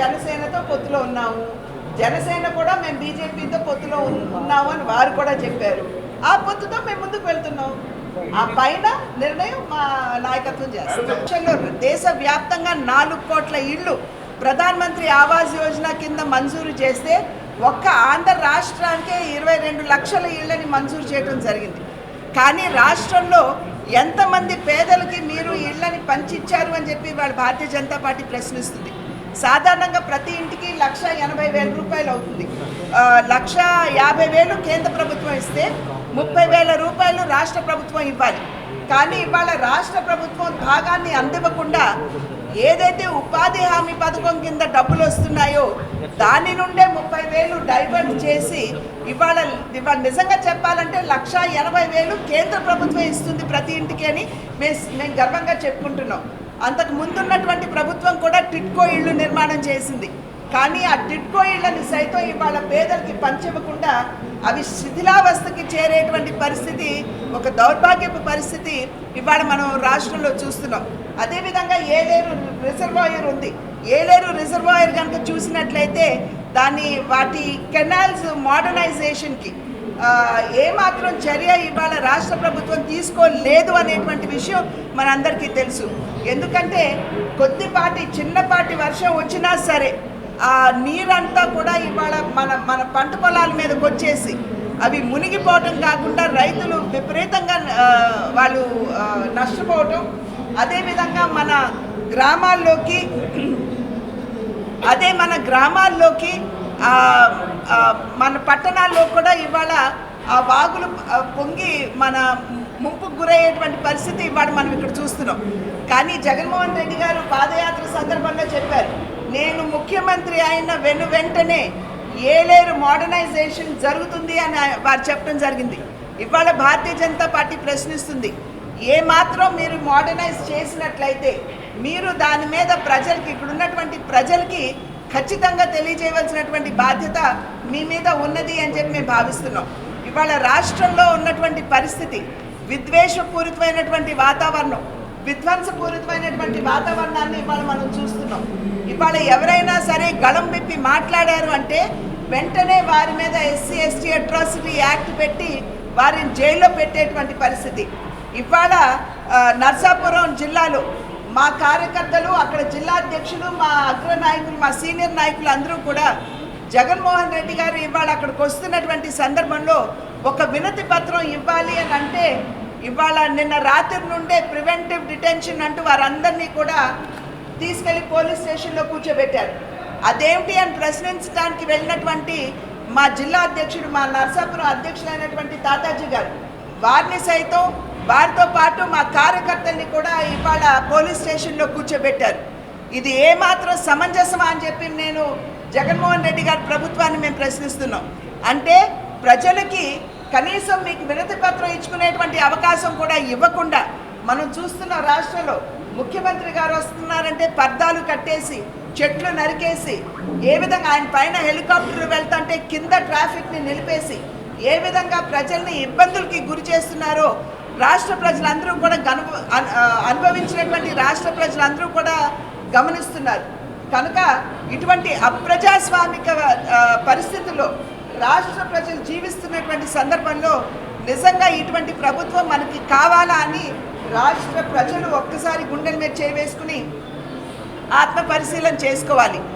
జనసేనతో పొత్తులో ఉన్నాము. జనసేన కూడా మేము బీజేపీతో పొత్తులో ఉన్నాము అని వారు కూడా చెప్పారు. ఆ పొత్తుతో మేము ముందుకు వెళ్తున్నాం. ఆ పైన నిర్ణయం మా నాయకత్వం చేస్తాం దేశ వ్యాప్తంగా నాలుగు కోట్ల ఇళ్ళు ప్రధాన మంత్రి ఆవాస్ యోజన కింద మంజూరు చేస్తే ఒక్క ఆంధ్ర రాష్ట్రానికే ఇరవై రెండు లక్షల ఇళ్ళని మంజూరు చేయడం జరిగింది. కానీ రాష్ట్రంలో ఎంతమంది పేదలకి మీరు ఇళ్ళని పంచిచ్చారు అని చెప్పి వాళ్ళ భారతీయ జనతా పార్టీ ప్రశ్నిస్తుంది. సాధారణంగా ప్రతి ఇంటికి లక్ష ఎనభై వేల రూపాయలు అవుతుంది. లక్ష యాభై వేలు కేంద్ర ప్రభుత్వం ఇస్తే ముప్పై వేల రూపాయలు రాష్ట్ర ప్రభుత్వం ఇవ్వాలి. కానీ ఇవాళ రాష్ట్ర ప్రభుత్వం భాగాన్ని అందివ్వకుండా ఏదైతే ఉపాధి హామీ పథకం కింద డబ్బులు వస్తున్నాయో దాని నుండే ముప్పై వేలు డైవర్ట్ చేసి ఇవాళ ఇవాళ నిజంగా చెప్పాలంటే లక్ష ఎనభై వేలు కేంద్ర ప్రభుత్వం ఇస్తుంది ప్రతి ఇంటికి అని మేము మేము గర్వంగా చెప్పుకుంటున్నాం. అంతకు ముందున్నటువంటి ప్రభుత్వం కూడా టిట్కో ఇళ్ళు నిర్మాణం చేసింది. కానీ ఆ టిట్కో ఇళ్ళని సైతం ఇవాళ పేదలకి పంచివ్వకుండా అవి శిథిలావస్థకి చేరేటువంటి పరిస్థితి ఒక దౌర్భాగ్యపు పరిస్థితి ఇవాళ మనం రాష్ట్రంలో చూస్తున్నాం. అదేవిధంగా ఏలేరు రిజర్వాయర్ ఉంది. ఏలేరు రిజర్వాయర్ కనుక చూసినట్లయితే దాన్ని వాటి కెనాల్స్ మోడర్నైజేషన్కి ఏమాత్రం చర్య ఇవాళ రాష్ట్ర ప్రభుత్వం తీసుకోలేదు అనేటువంటి విషయం మనందరికీ తెలుసు. ఎందుకంటే కొద్దిపాటి చిన్నపాటి వర్షం వచ్చినా సరే ఆ నీరంతా కూడా ఇవాళ మన మన పంట పొలాల మీదకి వచ్చేసి అవి మునిగిపోవటం కాకుండా రైతులు విపరీతంగా వాళ్ళు నష్టపోవటం. అదేవిధంగా మన గ్రామాల్లోకి అదే మన గ్రామాల్లోకి మన పట్టణాల్లో కూడా ఇవాళ ఆ వాగులు పొంగి మన ముంపుకు గురయ్యేటువంటి పరిస్థితి ఇవాళ మనం ఇక్కడ చూస్తున్నాం. కానీ జగన్మోహన్ రెడ్డి గారు పాదయాత్ర సందర్భంగా చెప్పారు. నేను ముఖ్యమంత్రి అయిన వెను వెంటనే ఏలేరు మోడర్నైజేషన్ జరుగుతుంది అని వారు చెప్పడం జరిగింది. ఇవాళ భారతీయ జనతా పార్టీ ప్రశ్నిస్తుంది. ఏ మాత్రం మీరు మోడర్నైజ్ చేసినట్లయితే మీరు దాని మీద ప్రజలకి ఇక్కడ ఉన్నటువంటి ప్రజలకి ఖచ్చితంగా తెలియజేయవలసినటువంటి బాధ్యత మీ మీద ఉన్నది అని చెప్పి మేము భావిస్తున్నాం. ఇవాళ రాష్ట్రంలో ఉన్నటువంటి పరిస్థితి విద్వేషపూరితమైనటువంటి వాతావరణం విధ్వంసపూరితమైనటువంటి వాతావరణాన్ని ఇవాళ మనం చూస్తున్నాం. ఇవాళ ఎవరైనా సరే గళం విప్పి మాట్లాడారు అంటే వెంటనే వారి మీద ఎస్సీ ఎస్టీ అట్రాసిటీ యాక్ట్ పెట్టి వారిని జైల్లో పెట్టేటువంటి పరిస్థితి. ఇవాళ నర్సాపురం జిల్లాలో మా కార్యకర్తలు అక్కడ జిల్లా అధ్యక్షులు మా అగ్ర నాయకులు మా సీనియర్ నాయకులు అందరూ కూడా జగన్మోహన్ రెడ్డి గారు ఇవాళ అక్కడికి వస్తున్నటువంటి సందర్భంలో ఒక వినతి పత్రం ఇవ్వాలి అని అంటే ఇవాళ నిన్న రాత్రి నుండే ప్రివెంటివ్ డిటెన్షన్ అంటూ వారందరినీ కూడా తీసుకెళ్ళి పోలీస్ స్టేషన్లో కూర్చోబెట్టారు. అదేమిటి అని ప్రశ్నించడానికి వెళ్ళినటువంటి మా జిల్లా అధ్యక్షుడు మా నర్సాపురం అధ్యక్షులైనటువంటి తాతాజీ గారు వారిని సైతం వారితో పాటు మా కార్యకర్తల్ని కూడా ఇవాళ పోలీస్ స్టేషన్లో కూర్చోబెట్టారు. ఇది ఏమాత్రం సమంజసమా అని చెప్పి నేను జగన్మోహన్ రెడ్డి గారి ప్రభుత్వాన్ని మేము ప్రశ్నిస్తున్నాం. అంటే ప్రజలకి కనీసం మీకు వినతి పత్రం ఇచ్చుకునేటువంటి అవకాశం కూడా ఇవ్వకుండా మనం చూస్తున్న రాష్ట్రంలో ముఖ్యమంత్రి గారు వస్తున్నారంటే పర్దాలు కట్టేసి చెట్లు నరికేసి ఏ విధంగా ఆయన పైన హెలికాప్టర్ వెళ్తుంటే కింద ట్రాఫిక్ని నిలిపేసి ఏ విధంగా ప్రజల్ని ఇబ్బందులకి గురి చేస్తున్నారో రాష్ట్ర ప్రజలందరూ కూడా గను అనుభవించినటువంటి రాష్ట్ర ప్రజలందరూ కూడా గమనిస్తున్నారు. కనుక ఇటువంటి అప్రజాస్వామిక పరిస్థితుల్లో రాష్ట్ర ప్రజలు జీవిస్తున్నటువంటి సందర్భంలో నిజంగా ఇటువంటి ప్రభుత్వం మనకి కావాలా అని రాష్ట్ర ప్రజలు ఒక్కసారి గుండెల మీద చేవేసుకుని ఆత్మ పరిశీలన చేసుకోవాలి.